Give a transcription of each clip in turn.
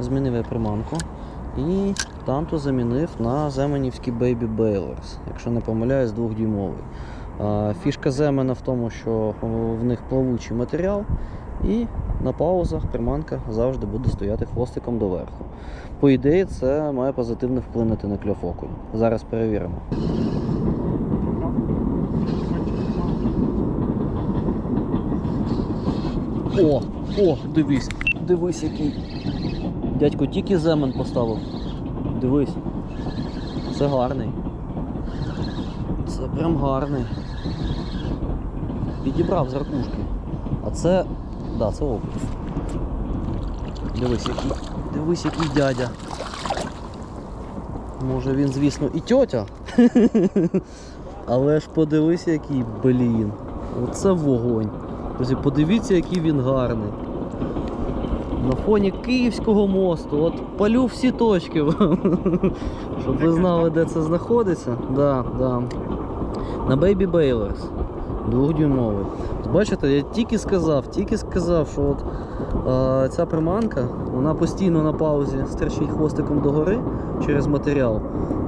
змінив я приманку. І танту замінив на земенівський Baby Bailers, якщо не помиляюсь, двохдюймовий. Фішка земена в тому, що в них плавучий матеріал, і на паузах приманка завжди буде стояти хвостиком доверху. По ідеї, це має позитивно вплинути на кльов окунь. Зараз перевіримо. О, о, дивись, дивись який. Дядько тільки земен поставив. Дивись. Це гарний. Це прям гарний. Підібрав з ракушки. А це. Да, це окунь. Дивись, який. Дивись, який дядя. Може він, звісно, і тьотя. Але ж подивись, який блін. Оце вогонь. Друзі, подивіться, який він гарний. На фоні Київського мосту. От палю всі точки. Щоб ви знали, де це знаходиться. Да, да. На Baby Bailers. Двохдюймовий. Бачите, я тільки сказав, тільки сказав, що от е, ця приманка, вона постійно на паузі стерчить хвостиком догори через матеріал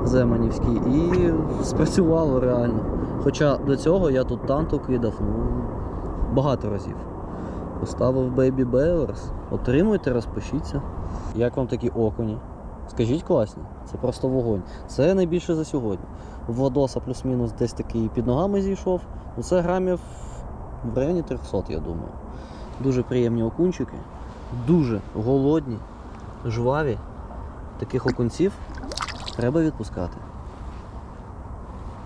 земанівський і спрацювало реально. Хоча до цього я тут танту кидав ну, багато разів. Поставив Baby Bailers. Отримуйте, розпишіться. Як вам такі окуні? Скажіть класні, це просто вогонь. Це найбільше за сьогодні. У Владоса плюс-мінус десь такий під ногами зійшов. Ну це грамів в районі 300, я думаю. Дуже приємні окунчики, дуже голодні, жваві. Таких окунців треба відпускати.